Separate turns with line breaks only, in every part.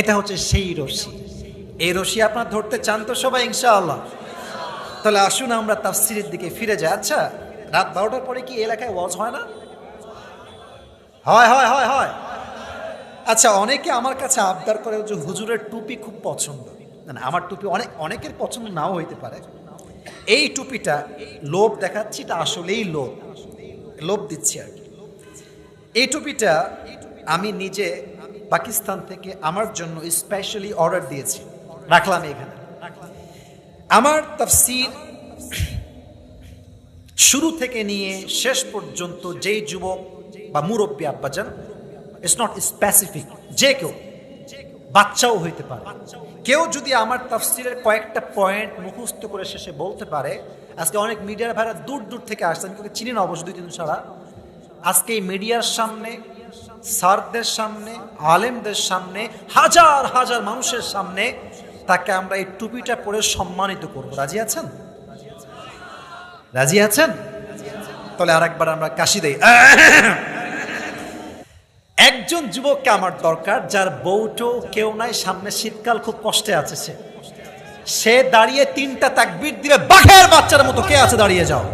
এটা হচ্ছে সেই রশি। এই রশি আপনার ধরতে চান তো সবাই, ইনশাআল্লাহ। তাহলে আসুন আমরা তাফসিরের দিকে ফিরে যাই। আচ্ছা রাত বারোটার পরে কি এলাকায় ওয়াজ হয় না? হয় হয় হয় হয়। আচ্ছা অনেকে আমার কাছে আবদার করে যে হুজুরের টুপি খুব পছন্দ। না, আমার টুপি অনেক, অনেকের পছন্দ নাও হইতে পারে। এই টুপিটা লোভ দেখাচ্ছি, এটা আসলেই লোভ। লোভ দিচ্ছি আর কি। এই টুপিটা আমি নিজে পাকিস্তান থেকে আমার জন্য স্পেশালি অর্ডার দিয়েছি। রাখলাম এখানে। আমার তাফসির শুরু থেকে নিয়ে শেষ পর্যন্ত যেই যুবক বা মুরব্বী আব্বাজান ইটস নট স্পেসিফিক যে কেউ, বাচ্চাও হইতে পারে। কেউ যদি আমার তাফসিরের কয়েকটা পয়েন্ট মুখস্থ করে শেষে বলতে পারে, আজকে অনেক মিডিয়ার ভাইরা দূর দূর থেকে আসছে, আমি চিনি না অবশ্য দুই তিন ছাড়া আজকে মিডিয়ার সামনে, স্যারদের সামনে, আলেমদের সামনে, হাজার হাজার মানুষের সামনে তাকে আমরা এই টুপিটা পরে সম্মানিত করব। রাজি আছেন? রাজি আছেন? তাহলে আরেকবার আমরা কাশি দেই। একজন যুবককে আমার দরকার, যার বউটো কেউ নাই, সামনে শীতকাল খুব কষ্টে আছে সে। সে দাঁড়িয়ে তিনটা তাকবির দিবে, বাঘের বাচ্চার মতো, কে আছে দাঁড়িয়ে যাও?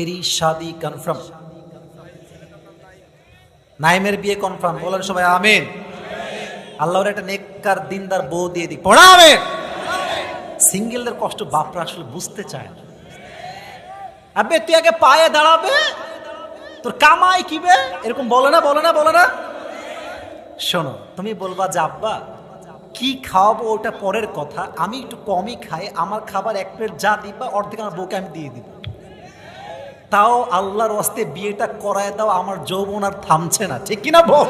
তেরি শাদি কনফার্ম নাইমের বিয়ে কনফার্ম বলেন সবাই, আমিন। আল্লাহর একটা নেককার দিনদার বউ দিয়ে দিক পড়া, আমিন। সিঙ্গেলদের কষ্ট বাপরা আসলে বুঝতে চায় না। আবে তুই আগে পায়ে দাঁড়াবে, তোর কামাই কিবে এরকম বলে না বলে না বলে না। শোনো, তুমি বলবা যে কি খাওয়াবো ওটা পরের কথা, আমি একটু কমই খাই, আমার খাবার এক প্লেট যা দিবা, অর্ধেক আমার বউকে আমি দিয়ে দিব। তাও আল্লাহর ওয়াস্তে বিয়েটা করায় দাও, আমার যৌবন আর থামছে না। ঠিক কিনা বল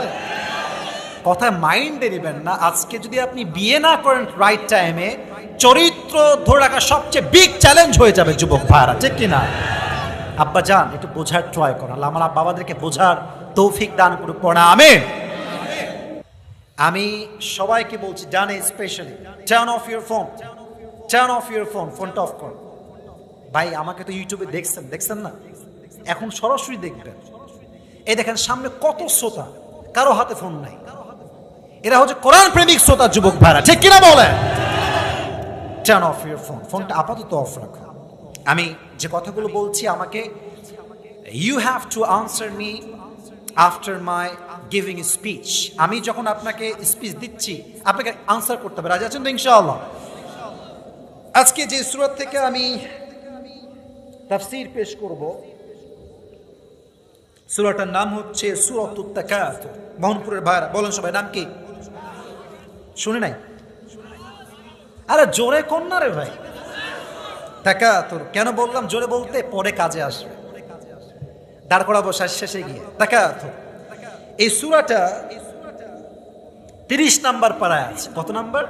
কথায় মাইন্ডে নেবেন না। আজকে যদি আপনি বিয়ে না করেন রাইট টাইমে চরিত্র ধরে রাখা সবচেয়ে বিগ চ্যালেঞ্জ হয়ে যাবে যুবক ভাইরা। ঠিক কিনা? আব্বা যান, একটু বোঝার ট্রাই করেন আল্লাহ আমার বাবাদেরকে বোঝার তৌফিক দান করুক। পড়া আমি আমি সবাইকে বলছি জানে specially turn off your phone turn off your phone ফোনটা অফ কর। ভাই, আমাকে তো ইউটিউবে দেখছেন দেখছেন না? এখন সরাসরি দেখবেন। এই দেখেন, সামনে কত শ্রোতা, কারও হাতে ফোন নাই। এরা হচ্ছে কোরআন প্রেমিক শ্রোতা, যুবক ভাইরা, ঠিক কিনা বলে টার্ন অফ ইউর ফোন ফোনটা আপাতত অফ রাখো। আমি যে কথাগুলো বলছি, আমাকে you have to answer me after my giving speech আমি যখন আপনাকে স্পিচ দিচ্ছি, আপনাকে আনসার করতে হবে। রাজি আছেন ইনশাআল্লাহ? আজকে যে সুরত থেকে আমি তাফসীর পেশ করব। সুরাটার নাম হচ্ছে সুরত উত্তাকাত মোহনপুরের ভাইরা, বলেন সবাই, নাম কি? শুনে নাই? আরে জোরে কর না রে ভাই? তাকাতুর, কেন বললাম জোরে বলতে? পরে কাজে আসবে। দাঁড় করাবো শেষ শেষে গিয়ে। তাকাতুর, এই সুরাটা তিরিশ নাম্বার পাড়ায় আছে। কত নাম্বার?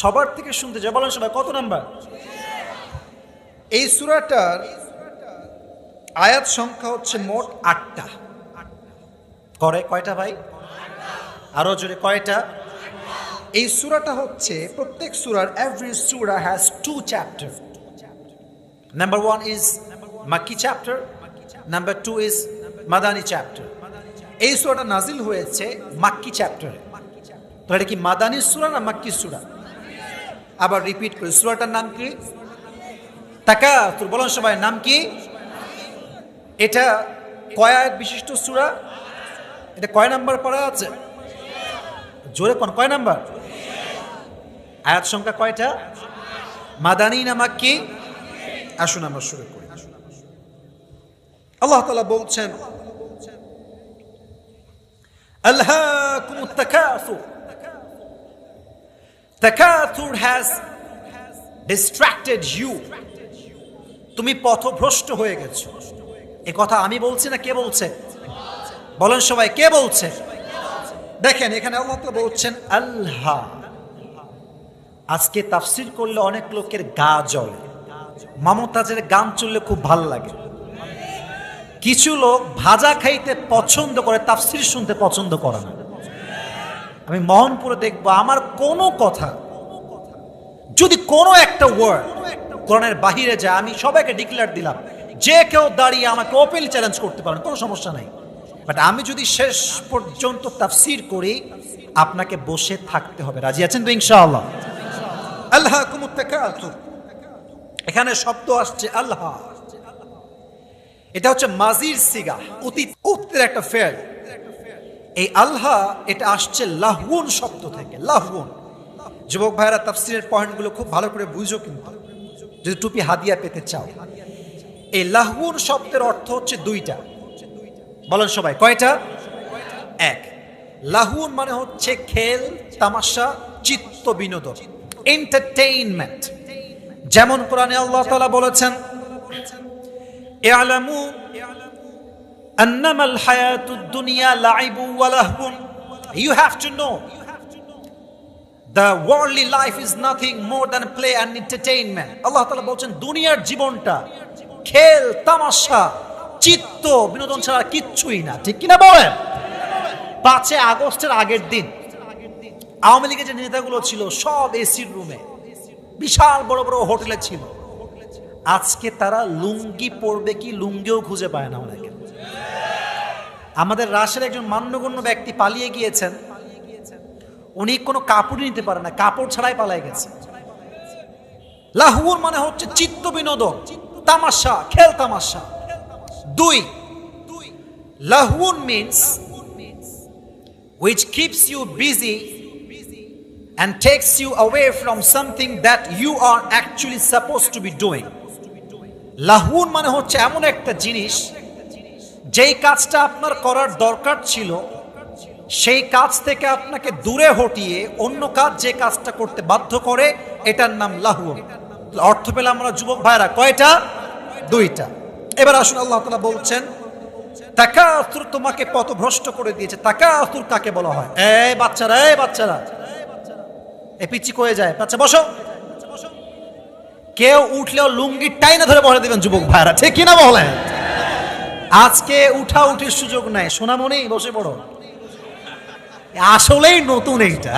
সবার থেকে শুনতে যায় বলেন সবাই, কত নাম্বার? এই সুরাটার আয়াত সংখ্যা হচ্ছে মোট আটটা। করে কয়টা ভাই? আরও জোরে কয়টা? এই সুরাটা হচ্ছে প্রত্যেক সুরার এভরি সুরা has two chapter number one is makki chapter number two is Madani chapter এই সুরাটা নাজিল হয়েছে মাক্কি চ্যাপ্টারে তো এটা কি মাদানি সুরা না মাক্কি সুরা? আবার রিপিট করি, সুরাটার নাম কি? তাকা তোর বলুন সবাই, নাম কি? এটা কয় আয়াত বিশিষ্ট সুরা? এটা কয় নাম্বার পড়া আছে? জোরে কোন, কয় নাম্বার? আয়াত সংখ্যা কয়টা? মাদানি না মাক্কি? আসুন আমরা শুরু করি। আল্লাহ তাআলা বলছেন আল্লাহকুমুত তাকাসুর। তাকাসুর হ্যাজ ডিস্ট্রাক্টেড ইউ তুমি পথভ্রষ্ট হয়ে গেছো। এ কথা আমি বলছি না কে বলছে? বলেন সবাই, কে বলছে? দেখেন, এখানে আল্লাহ তাআলা বলছেন, আল্লাহ। আজকে তাফসির করলে অনেক লোকের গা জ্বলে। মামতাজের গান চললে খুব ভালো লাগে। কিছু লোক ভাজা খাইতে পছন্দ করে, তাফসির শুনতে পছন্দ করে না। আমি মোহনপুরে দেখব, আমার কোনো কথা, যদি কোনো একটা ওয়ার্ড কোরআনের বাহিরে যায় আমি সবাইকে ডিক্লেয়ার দিলাম। যে কেউ দাঁড়িয়ে আমাকে ওপেন চ্যালেঞ্জ করতে পারেন কোনো সমস্যা নাই। বাট আমি যদি শেষ পর্যন্ত তাফসির করি আপনাকে বসে থাকতে হবে। রাজি আছেন তো ইনশাআল্লাহ? আল্লাহ এখানে শব্দ আসছে আল্লাহ। এটা হচ্ছে মাজির সিগা অতীত অতীতের একটা ফেল। এই আল্লাহ এটা আসছে লাহুন শব্দ থেকে লাহুন যুবক ভাইরা তাফসিরের পয়েন্টগুলো খুব ভালো করে বুঝো কিন্তু। যদি টুপি হাদিয়া পেতে চাও। এই লাহুর শব্দের অর্থ হচ্ছে দুইটা। বলেন সবাই, কয়টা? এক। লাহুর মানে হচ্ছে খেল, তামাশা, চিত্ত বিনোদন এন্টারটেইনমেন্ট যেমন কোরআনে আল্লাহ তালা বলেছেন, ইয়ালামু আন্নামাল হায়াতুদ দুনিয়া লাইবু ওয়া you have to know The worldly life is nothing more than play and entertainment. আল্লাহ তাআলা বলছেন, দুনিয়ার জীবনটা খেল, তামাশা, চিত্ত, বিনোদন ছাড়া কিচ্ছুই না। ঠিক কিনা বলেন? পাঁচে আগস্টের আগের দিন আওয়ামী লীগের যে নেতাগুলো ছিল, সব এসির রুমে, বিশাল বড় বড় হোটেলে ছিল। আজকে তারা লুঙ্গি পরবে কি লুঙ্গিও খুঁজে পায় না অনেকে আমাদের রাশের একজন মান্যগণ্য ব্যক্তি পালিয়ে গিয়েছেন। উনি কোনো কাপড় নিতে পারে না, কাপড় ছাড়াই পালাই গেছে। লাহুর মানে হচ্ছে চিত্ত বিনোদন, তামাশা, খেল তামাশা। দুই লাহুন means which keeps you busy and takes you away from something that you are actually supposed to be doing. লাহুন মানে হচ্ছে এমন একটা জিনিস, যেই কাজটা আপনার করার দরকার ছিল সেই কাজ থেকে আপনাকে দূরে হটিয়ে অন্য কাজ যে কাজটা করতে বাধ্য করে, এটার নাম লাহু। অর্থ পেলে আমরা যুবক ভাইরা কয়টা? দুইটা। এবার আসুন, আল্লাহ তালা বলছেন তাকাতুর তোমাকে পথভ্রষ্ট করে দিয়েছে। তাকাতুর কাকে বলা হয়? এ বাচ্চারা এ বাচ্চারা। এ পিচি কয়ে যায়? বাচ্চা, বসো। কেউ উঠলেও লুঙ্গি টাইনা ধরে বসে দেবেন যুবক ভাইরা ঠিক কিনা বলেন? আজকে উঠা উঠির সুযোগ নাই। সোনামণি, বসে পড়ো। আসলেই নতুন এইটা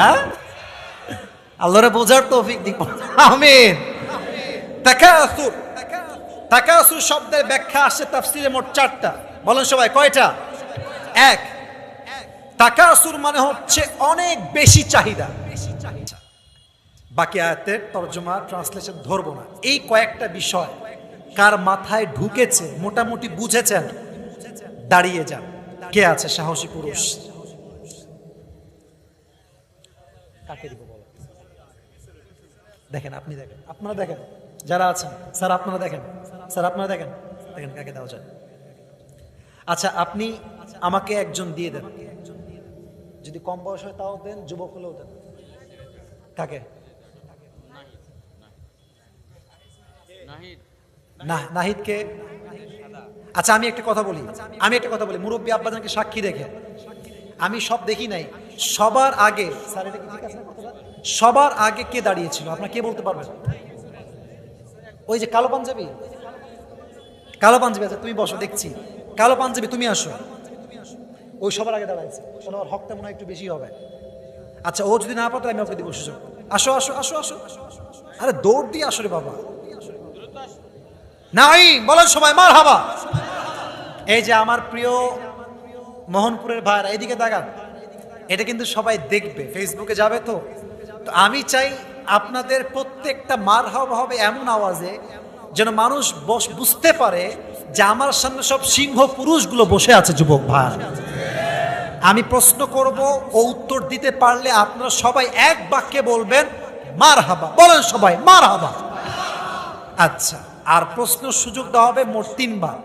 আল্লাহরে বোঝার তৌফিক দিব আমিন। তাকাসুর। তাকাসুর শব্দের ব্যাখ্যা আসছে তাফসিরে মোট চারটা। বলেন সবাই, কয়টা? এক। তাকাসুর মানে হচ্ছে অনেক বেশি চাহিদা। বাকি আয়াতের তর্জমা, ট্রান্সলেশন ধরবো না। এই কয়েকটা বিষয় কার মাথায় ঢুকেছে, মোটামুটি বুঝেছেন, দাঁড়িয়ে যান। কে আছে সাহসী পুরুষ কাকে দিব বলো দেখেন, আপনি দেখেন, আপনারা দেখেন, যারা আছেন, স্যার, আপনারা দেখেন, স্যার, আপনারা দেখেন দেখেন কাকে দেওয়া যায়। আচ্ছা আপনি আমাকে একজন দিয়ে দেন। যদি কম বয়স হয় তাও দেন, যুবক হলেও দেন। কাকে? নাহিদকে? আচ্ছা আমি একটা কথা বলি, আমি একটা কথা বলি, মুরব্বী আব্বাজানকে সাক্ষী দেখে আমি সব দেখি নাই। সবার আগে স্যার, এটা কি ঠিক আছে? সবার আগে কে দাঁড়িয়েছিল? আপনার কে বলতে পারবেন? ওই যে কালো পাঞ্জাবি? কালো পাঞ্জাবি আচ্ছা তুমি বসো, দেখছি। কালো পাঞ্জাবি, তুমি আসো। ওই সবার আগে দাঁড়াইছে। ওনার হকটা মনে একটু বেশি হবে। আচ্ছা ও যদি না পাতো আমি ওকে দিব সুযোগ। আসো আসো আসো আসো। আরে, দৌড় দিয়ে আসো রে বাবা। নাই বলেন সবাই মার হাবা এই যে আমার প্রিয় মোহনপুরের ভাইরা, এদিকে দেখান এটা কিন্তু সবাই দেখবে। ফেসবুকে যাবে তো। তো আমি চাই আপনাদের প্রত্যেকটা মার হাবা হবে এমন আওয়াজে যেন মানুষ বস বুঝতে পারে যে আমার সামনে সব সিংহ পুরুষগুলো বসে আছে, যুবক ভাই। আমি প্রশ্ন করব ও উত্তর দিতে পারলে আপনারা সবাই এক বাক্যে বলবেন মার হাবা বলেন সবাই মার হাবা আচ্ছা আর প্রশ্ন সুযোগ দেওয়া হবে মোট তিনবার।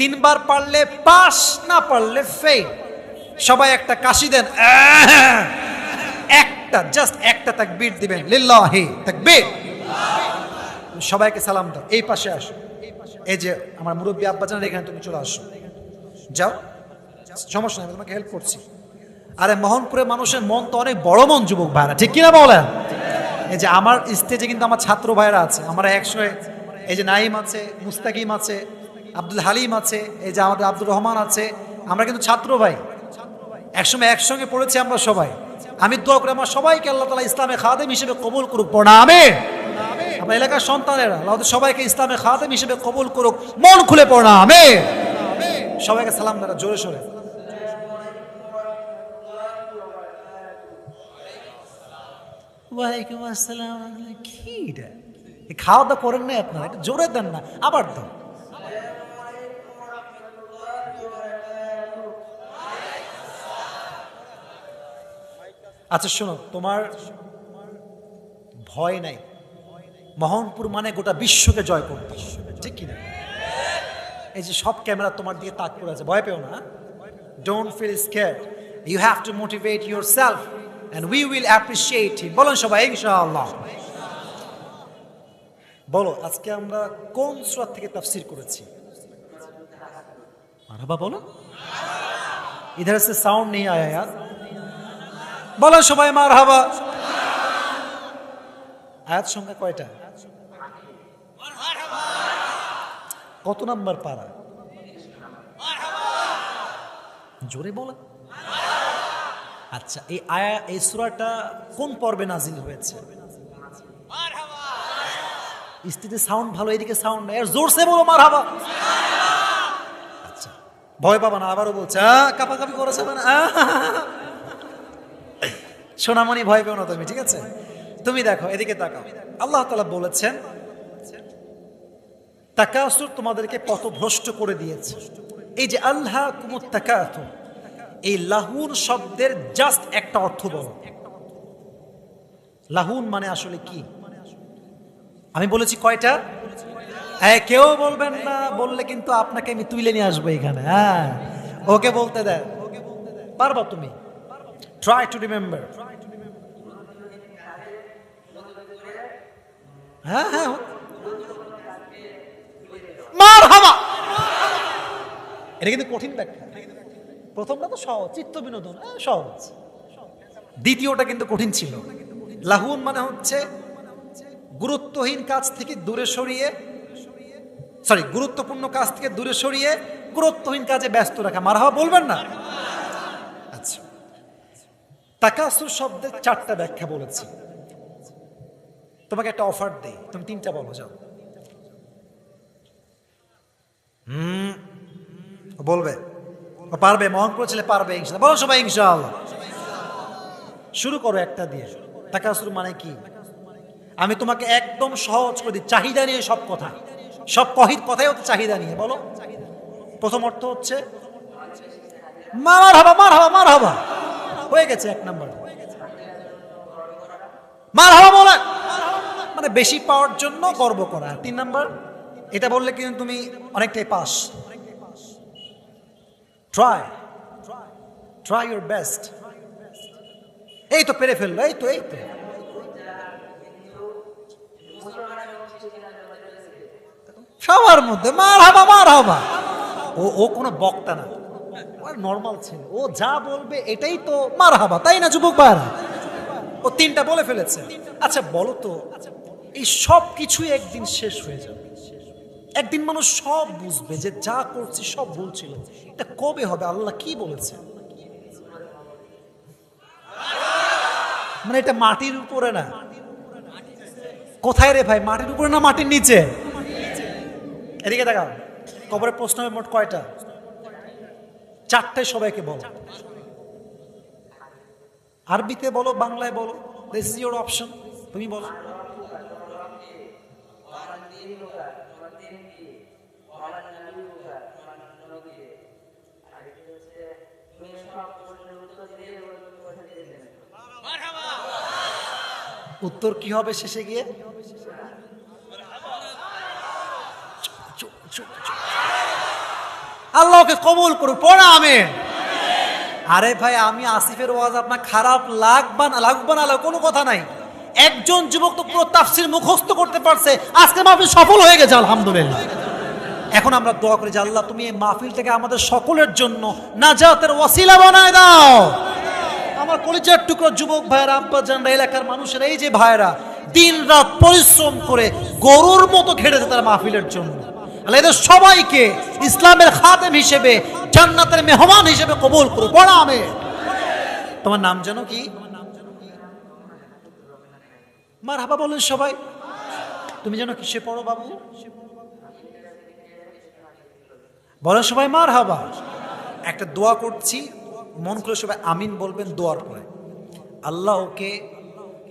তিনবার পারলে পাস, না পারলে ফেল সবাই একটা কাশি দেন! একটা জাস্ট একটা তাকবীর দিবেন। লিল্লাহি তাকবীর। সবাইকে সালাম দাও। এই পাশে আসো। এই যে আমার মুরব্বী আব্বাজানের এখানে তুমি চলে আসো। যাও। সমস্যা নেই আমি তোমাকে হেল্প করছি। আরে মোহনপুরের মানুষের মন তো অনেক বড় মন, যুবক ভাইরা। ঠিক কিনা বলেন? এই যে আমার স্টেজে কিন্তু আমার ছাত্র ভাইরা আছে। আমরা একশো এই যে নাইম আছে, মুস্তাকিম আছে, আব্দুল হালিম আছে, এই যে আমাদের আব্দুর রহমান আছে। আমরা কিন্তু ছাত্র ভাই। একসময় একসঙ্গে পড়েছি আমরা সবাই। আমি দোয়া করি আমার সবাইকে আল্লাহ তালা ইসলামে খাদেম হিসেবে কবুল করুক পড়া আমি আমার এলাকার সন্তানেরা আল্লাহ সবাইকে ইসলামের খাদেম হিসেবে কবুল করুক মন খুলে পড়া আমি সবাইকে সালাম দাদা জোরে সোরে। ওয়ালাইকুম আসসালাম। কি এটা? খাওয়া দাওয়া করেন না আপনারা? এটা জোরে দেন না আবার দেন আচ্ছা শোনো তোমার ভয় নাই। মোহনপুর মানে গোটা বিশ্বকে জয় করতে হবে, ঠিক কিনা? এই যে সব ক্যামেরা তোমার দিকে তাক করে আছে ভয় পেও না don't feel scare you have to motivate yourself and we will appreciate him বলুন সবাই ইনশাআল্লাহ। বলো আজকে আমরা কোন সুরাত থেকে তাফসির করেছি? মারহাবা বলো। ইধার সাউন্ড নেই আয়া। বলো সবাই মারহাবা। আয়াত সংখ্যা কয়টা? কত নাম্বার পারা জোরে বলো আচ্ছা এই আয়া, এই সূরাটা কোন পর্বে নাজিল হয়েছে? স্ত্রীতে সাউন্ড ভালো এদিকে সাউন্ড নাই। আর জোরসে বলো মার হাবা আচ্ছা ভয় পাবা না, আবারও বলছে কাপাকাপি করেছে মানে। সোনামণি ভয় পেও না তুমি, ঠিক আছে? তুমি দেখো, এদিকে তাকাও। আল্লাহ তালা বলেছেন, তাকাসুর তোমাদেরকে পথ ভ্রষ্ট করে দিয়েছে। এই যে আল্লাহ কুমুত তাকাত এই লাহুন শব্দের জাস্ট একটা অর্থ বলো। লাহুন মানে আসলে কি? আমি বলেছি কয়টা? হ্যাঁ কেউ বলবেন না, বললে কিন্তু আপনাকে আমি তুলে নিয়ে আসব এখানে হ্যাঁ। ওকে বলতে দেয়। পারবা তুমি? ট্রাই টু রিমেম্বার হ্যাঁ হ্যাঁ এটা কিন্তু কঠিন ব্যাখ্যা। প্রথমটা তো সহজ চিত্ত বিনোদন হ্যাঁ, সহজ। দ্বিতীয়টা কিন্তু কঠিন ছিল। লাহুন মানে হচ্ছে গুরুত্বহীন কাজ থেকে দূরে সরিয়ে সরি গুরুত্বপূর্ণ কাজ থেকে দূরে সরিয়ে গুরুত্বহীন কাজে ব্যস্ত রাখা। মারহাবা বলবেন না? তাকাসুর শব্দের চারটা ব্যাখ্যা বলেছি। তোমাকে একটা অফার দেই। তুমি তিনটা বলো, যাও। হুম বলবে। পারবে মহান করেছিলে পারবে ইনশাল্লাহ বলো সবাই, ইনশাআল্লাহ। শুরু করো একটা দিয়ে। তাকাসুর মানে কি? আমি তোমাকে একদম সহজ করে দিই। চাহিদা নিয়ে সব কথা। সব কহিত কথাই হচ্ছে চাহিদা নিয়ে, বলো। প্রথম অর্থ হচ্ছে মার হবা মার হবা মার হবা হয়ে গেছে এক নম্বর। মার হবা বলে মানে বেশি পাওয়ার জন্য গর্ব করা। তিন নাম্বার, এটা বললে কিন্তু তুমি অনেকটাই pass. Try try your best এই তো পেরে ফেলল, এই তো এই তো। সবার মধ্যে মার হাবা মার হাবা ও ও কোনো বক্তা না। নর্মাল ছেলে। ও যা বলবে এটাই তো মার হাবা তাই না যুবক ভাইরা ও তিনটা বলে ফেলেছে। আচ্ছা বলো তো, এই সব কিছুই একদিন শেষ হয়ে যাবে। একদিন মানুষ সব বুঝবে যে যা করছি, সব ভুল ছিল এটা কবে হবে? আল্লাহ কি বলেছে? মানে এটা মাটির উপরে না। কোথায় রে ভাই, মাটির উপরে না মাটির নিচে? এদিকে দেখাও কবরের প্রশ্ন মোট কয়টা? চারটায় সবাইকে বলো। আরবিতে বলো, বাংলায় বলো দিস ইজ অপশন তুমি বলো। উত্তর কি হবে শেষে গিয়ে? আল্লাহকে কবুল করুক পড়া, আমেন। আরে ভাই, আমি আসিফের ওয়াজ আপনার খারাপ লাগবা না লাগবা না, কোনো কথা নাই। একজন যুবক তো পুরো তাফসির মুখস্থ করতে পারছে। আজকে মাহফিল সফল হয়ে গেছে, আলহামদুলিল্লাহ। এখন আমরা দোয়া করি যে আল্লাহ, তুমি এই মাহফিল থেকে আমাদের সকলের জন্য নাজাতের ওয়াসিলা বানায় দাও। আমার কলিজার টুকরো যুবক ভাইয়েরা আব্বা জানরা এলাকার মানুষের, এই যে ভাইয়েরা দিন রাত পরিশ্রম করে গরুর মতো খেটেছে তারা মাহফিলের জন্য। এদের সবাইকে ইসলামের খাদেম হিসেবে, জান্নাতের মেহমান হিসেবে কবুল করো পড়া আমি তোমার নাম জানো কি? মার হাবা বলেন সবাই। তুমি যেন পড়ো বাবু? বলো সবাই মার হাবা একটা দোয়া করছি, মন করে সবাই আমিন বলবেন দোয়ার পরে। আল্লাহ ওকে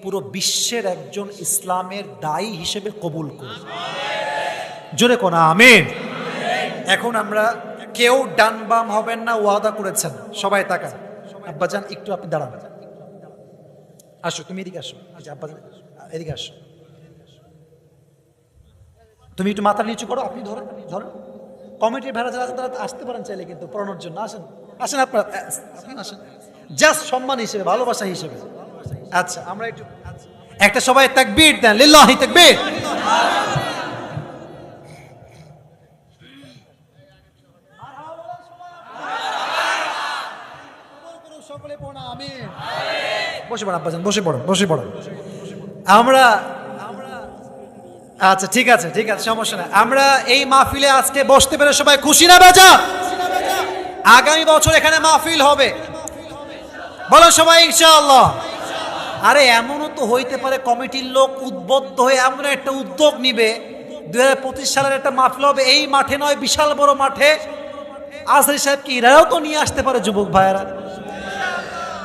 পুরো বিশ্বের একজন ইসলামের দায়ী হিসেবে কবুল করুন জোরে কোনা আমিন। এখন আমরা কেউ ডান বাম হবেন না, ওয়াদা করেছেন। সবাই তাকান। আব্বাজান, একটু আপনি দাঁড়ান। আসো, তুমি এদিকে আসো। আব্বাজান, এদিকে আসো। তুমি একটু মাথা নিচু করো, আপনি ধরেন ধরেন। কমিটির ভেড়া যারা তারা আসতে পারেন চাইলে কিন্তু পড়ানোর জন্য। আসেন আসেন আপনার আসেন। জাস্ট সম্মান হিসেবে, ভালোবাসা হিসেবে। আচ্ছা আমরা একটু, একটা সবাই তাকবীর দেন। লিল্লাহি তাকবীর সকলে পড়া আমিন বসে পড়ো, আব্বাজান, বসে পড়ুন বসে পড়ুন আমরা আচ্ছা ঠিক আছে ঠিক আছে, সমস্যা নাই। আমরা এই মাহফিলে আজকে বসতে পেরে সবাই খুশি না, বেজা? আগামী বছর এখানে মাহফিল হবে। বলো সবাই, ইনশাআল্লাহ। আরে, এমনও তো হইতে পারে কমিটির লোক উদ্বুদ্ধ হয়ে এমন একটা উদ্যোগ নিবে। দুই হাজার পঁচিশ সালের একটা মাহফিল হবে। এই মাঠে নয়, বিশাল বড় মাঠে। আজরি সাহেব কি, এরাও তো নিয়ে আসতে পারে, যুবক ভাইয়েরা?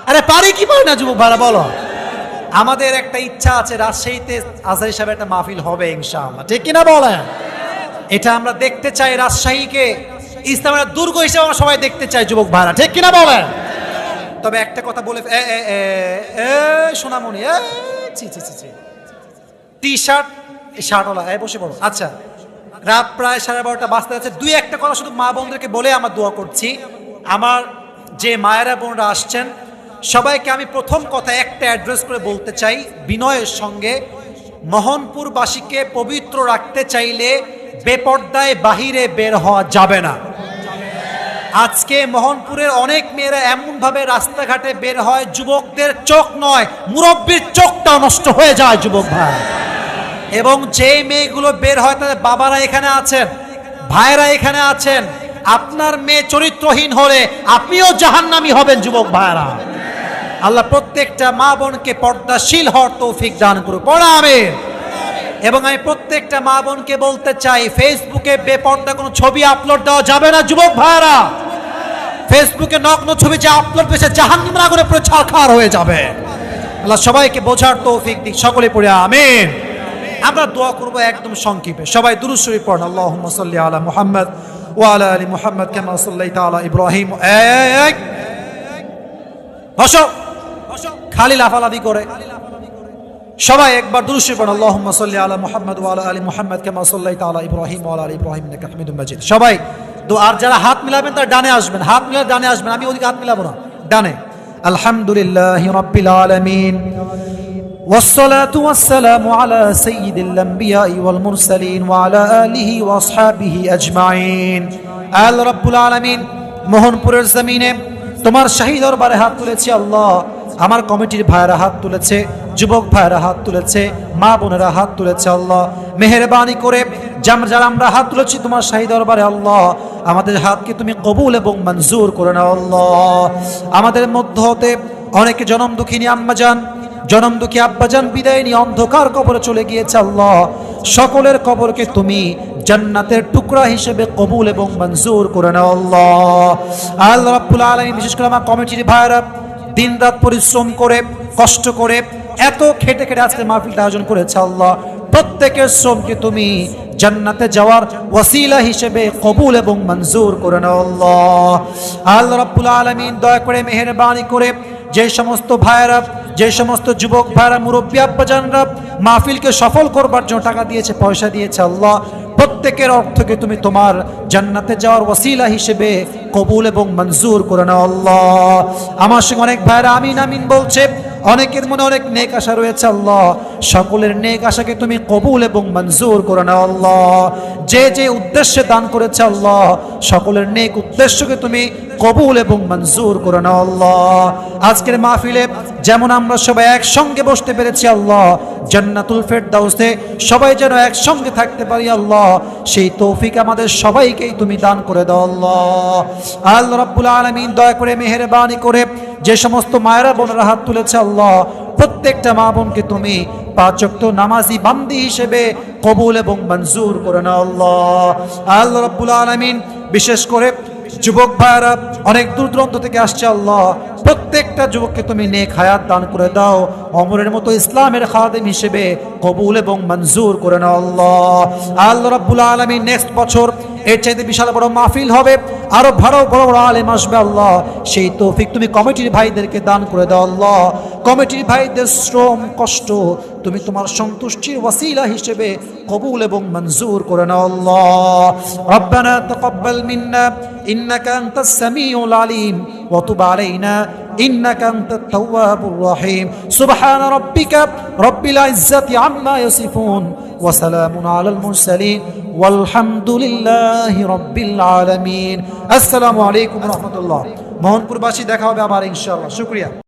আরে পারে কি পারে না, যুবক ভাইরা, বলো। আমাদের একটা ইচ্ছা আছে, রাজশাহীতে আজহারি সাহেব একটা মাহফিল হবে, ইনশাআল্লাহ। ঠিক কিনা বলেন? এটা আমরা দেখতে চাই রাজশাহীকে। ইসলামের দুর্গ হিসেবে আমরা সবাই দেখতে চাই, যুবক ভাইরা। ঠিক কিনা বলেন? তবে একটা কথা বলে সোনামণি ছি ছি ছি টি শার্ট শার্টওয়ালা, এ, বসে পড়ো। আচ্ছা রাত প্রায় সাড়ে বারোটা বাজতে যাচ্ছে। দুই একটা কথা শুধু মা বোনদেরকে বলে আমার দোয়া করছি। আমার যে মায়েরা বোনরা আসছেন সবাইকে আমি প্রথম কথা একটা অ্যাড্রেস করে বলতে চাই। বিনয়ের সঙ্গে মোহনপুরবাসীকে পবিত্র রাখতে চাইলে বেপর্দায় বাহিরে বের হওয়া যাবে না। আজকে মোহনপুরের অনেক মেয়েরা এমনভাবে রাস্তাঘাটে বের হয়, যুবকদের চোখ নয়, মুরব্বীর চোখটা নষ্ট হয়ে যায়, যুবক ভাই। এবং যে মেয়েগুলো বের হয়, তাদের বাবারা এখানে আছেন ভাইরা এখানে আছেন। আপনার মেয়ে চরিত্রহীন হলে আপনিও জাহান্নামি হবেন, যুবক ভাইরা আল্লাহ প্রত্যেকটা মা বোনকে পর্দাশীল হওয়ার তৌফিক দান করুক। পড়া আমিন। এবং আমি প্রত্যেকটা মা বোনকে বলতে চাই ফেসবুকে বেপর্দা কোনো ছবি আপলোড দেওয়া যাবে না, যুবক ভাইরা ফেসবুকে নগ্ন ছবি যে আপলোড পেয়েছে জাহান্নাম আগুনে পুরো ছাড়খার হয়ে যাবে। আল্লাহ সবাইকে বোঝার তৌফিক দিক, সকলে পড়ে আমিন। আমরা দোয়া করব একদম সংক্ষেপে। সবাই দুরুশ্বরী পড়েন, আল্লাহুম্মা সাল্লি আলা মুহাম্মদ ওয়া আলা আলি মুহাম্মদ কামা সাল্লাইতা আলা ইব্রাহিম। এক। বসো। খালি লাফালাফি করে সবাই একবার দুরুশ্বরী পড়েন আল্লাহুম্মা সাল্লি আলা মুহাম্মদ ওয়া আলা আলি মুহাম্মদ কামা সাল্লাইতা আলা ইব্রাহিম ওয়া আলা আলি ইব্রাহিম ইন্নাকা হামিদুম মাজিদ সবাই তো আর যারা হাত মিলাবেন তারা ডানে আসবেন হাত মিলালে ডানে আসবেন আমি ওদিকে হাত মিলাবো না ডানে আলহামদুলিল্লাহি রাব্বিল আলামিন والصلاة والسلام على سيد الأنبياء والمرسلين وعلى آله وأصحابه أجمعين আল রব্বুল আলামিন মোহনপুরের জমিনে তোমার শাহী দরবারে হাত তুলেছি আল্লাহ আমার কমিটির ভাইয়েরা হাত তুলেছে, যুবক ভাইয়েরা হাত তুলেছে, মা বোনেরা হাত তুলেছে আল্লাহ। মেহেরবানি করে যারা আমরা হাত তুলেছি তোমার শাহী দরবারে আল্লাহ, আমাদের হাতকে তুমি কবুল এবং মঞ্জুর করে নাও আল্লাহ। আমাদের মধ্য হতে অনেকে জনম দুঃখিনী আম্মা যান, জনম দুঃখী আব্বাজান বিদায় নিয়ে অন্ধকার কবরে চলে গিয়েছে আল্লাহ। সকলের কবরকে তুমি জান্নাতের টুকরা হিসেবে কবুল এবং মঞ্জুর করে নাও আল্লাহ। আল্লাহ রাব্বুল আলামিন, বিশেষ করে আমার কমিটির ভাইরা দিন রাত পরিশ্রম করে, কষ্ট করে, এত খেটে খেটে আজকে মাহফিলটা আয়োজন করেছে আল্লাহ। প্রত্যেকের শ্রমকে তুমি জান্নাতে যাওয়ার ওয়াসিলা হিসেবে কবুল এবং মঞ্জুর করে নাও আল্লাহ। আল্লাহ রাব্বুল আলামিন দয়া করে মেহেরবানি করে যে সমস্ত ভাইয়েরা, যে সমস্ত যুবক ভাইয়েরা, মুরব্বী আব্বাজানরা মাহফিলকে সফল করবার জন্য টাকা দিয়েছে, পয়সা দিয়েছে আল্লাহ। প্রত্যেকের অর্থকে তুমি তোমার জান্নাতে যাওয়ার ওসিলা হিসেবে কবুল এবং মঞ্জুর করে নাও আল্লাহ। আমার সঙ্গে অনেক ভাইয়েরা আমিন আমিন বলছে। অনেকের মনে অনেক নেক আশা রয়েছে আল্লাহ। সকলের নেক আশাকে তুমি কবুল এবং মঞ্জুর করে নাও আল্লাহ। যে যে উদ্দেশ্যে দান করেছে আল্লাহ, সকলের নেক উদ্দেশ্যকে তুমি কবুল এবং মঞ্জুর করে নাও আল্লাহ। আজকের মাহফিলে যেমন আমরা সবাই একসঙ্গে বসতে পেরেছি আল্লাহ, জান্নাতুল ফেরদাউসে সবাই যেন একসঙ্গে থাকতে পারি আল্লাহ, সেই তৌফিক আমাদের সবাইকেই তুমি দান করে দাও আল্লাহ। আল্লাহ রাব্বুল আলামিন দয়া করে মেহেরবানি করে যে সমস্ত মায়েরা বোনেরা হাত তুলেছে আল্লাহ, প্রত্যেকটা মা বোনকে তুমি পাঁচক্ত নামাজি বান্দি হিসেবে কবুল এবং মঞ্জুর করে নাও আল্লাহ। আল্লাহ রাব্বুল আলামিন বিশেষ করে যুবক ভাইরা অনেক দূর দূরান্ত থেকে আসছে আল্লাহ। প্রত্যেকটা যুবককে তুমি নেক হায়াত দান করে দাও। অমরের মতো ইসলামের খাদেম হিসেবে কবুল এবং মঞ্জুর করে নাও আল্লাহ। আল্লাহ রাব্বুল আলমী নেক্সট বছর এর চাইতে বিশাল বড় মাহফিল হবে। আরও ভালো বড় বড় আলেম আসবে আল্লাহ। সেই তৌফিক তুমি কমিটির ভাইদেরকে দান করে দাও আল্লাহ। কমিটির ভাইদের শ্রম, কষ্ট তুমি তোমার সন্তুষ্টির ওয়াসিলা হিসেবে কবুল এবং মঞ্জুর করে নাও আল্লাহ। রব্বানা তাকাব্বাল মিন্না, ইন্নাকা আনতাস সামিউল আলিম। ওয়া তুব আলাইনা إنك أنت التواب الرحيم سبحان ربك رب العزة عما يصفون وسلام على المرسلين والحمد لله رب العالمين السلام عليكم ورحمة الله মোহনপুরবাসী দেখা হবে আবার ইনশাআল্লাহ শুক্রিয়া